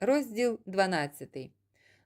Розділ 12.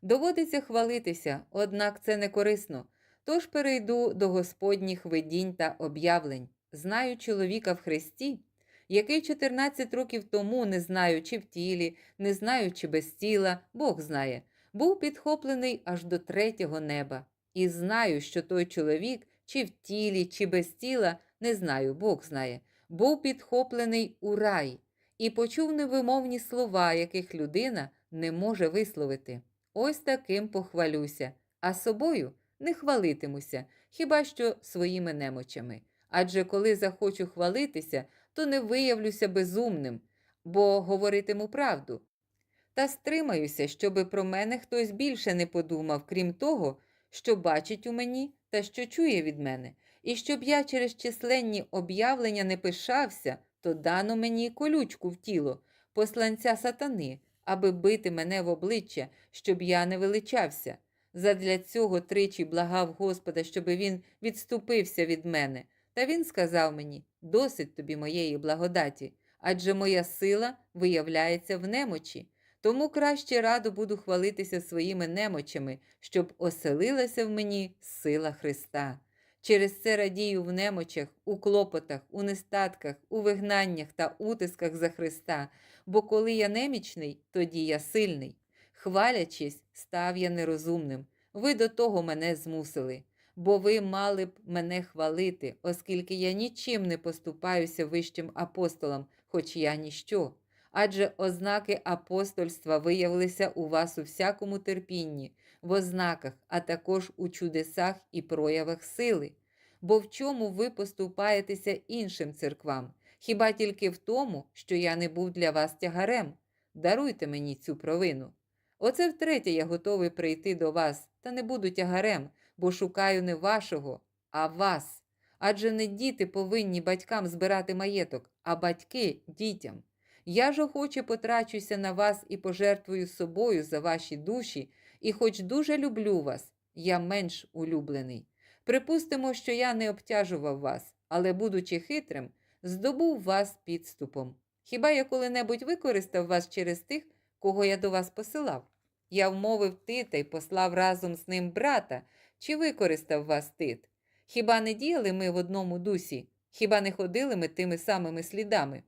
Доводиться хвалитися, однак це не корисно. Тож перейду до Господніх видінь та об'явлень. Знаю чоловіка в Христі, який 14 років тому, не знаючи в тілі, не знаючи без тіла, Бог знає, був підхоплений аж до третього неба. І знаю, що той чоловік, чи в тілі, чи без тіла, не знаю, Бог знає, був підхоплений у рай і почув невимовні слова, яких людина не може висловити. Ось таким похвалюся, а собою не хвалитимуся, хіба що своїми немочами. Адже коли захочу хвалитися, то не виявлюся безумним, бо говоритиму правду. Та стримаюся, щоби про мене хтось більше не подумав, крім того, що бачить у мені та що чує від мене, і щоб я через численні об'явлення не пишався, то дано мені колючку в тіло, посланця сатани, аби бити мене в обличчя, щоб я не величався. Задля цього тричі благав Господа, щоби він відступився від мене. Та він сказав мені: досить тобі моєї благодаті, адже моя сила виявляється в немочі. Тому краще радо буду хвалитися своїми немочами, щоб оселилася в мені сила Христа. Через це радію в немочах, у клопотах, у нестатках, у вигнаннях та утисках за Христа, бо коли я немічний, тоді я сильний. Хвалячись, став я нерозумним. Ви до того мене змусили, бо ви мали б мене хвалити, оскільки я нічим не поступаюся вищим апостолам, хоч я ніщо. Адже ознаки апостольства виявилися у вас у всякому терпінні, в ознаках, а також у чудесах і проявах сили. Бо в чому ви поступаєтеся іншим церквам? Хіба тільки в тому, що я не був для вас тягарем? Даруйте мені цю провину. Оце втретє я готовий прийти до вас, та не буду тягарем, бо шукаю не вашого, а вас. Адже не діти повинні батькам збирати маєток, а батьки дітям. Я ж охоче потрачуся на вас і пожертвую собою за ваші душі, і хоч дуже люблю вас, я менш улюблений. Припустимо, що я не обтяжував вас, але, будучи хитрим, здобув вас підступом. Хіба я коли-небудь використав вас через тих, кого я до вас посилав? Я вмовив Тита й послав разом з ним брата, чи використав вас Тит? Хіба не діяли ми в одному дусі? Хіба не ходили ми тими самими слідами?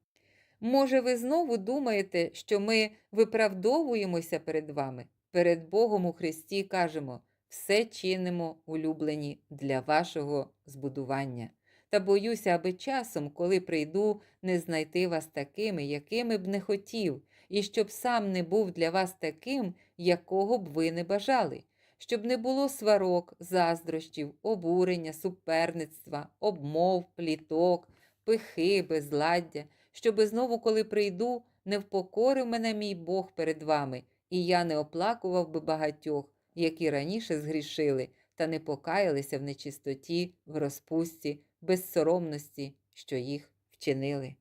Може, ви знову думаєте, що ми виправдовуємося перед вами? Перед Богом у Христі кажемо все чинимо, улюблені, для вашого збудування. Та боюся, аби часом, коли прийду, не знайти вас такими, якими б не хотів, і щоб сам не був для вас таким, якого б ви не бажали, щоб не було сварок, заздрощів, обурення, суперництва, обмов, пліток, пихи, безладдя, щоби знову, коли прийду, не впокорив мене мій Бог перед вами, і я не оплакував би багатьох, які раніше згрішили, та не покаялися в нечистоті, в розпусті, безсоромності, що їх вчинили.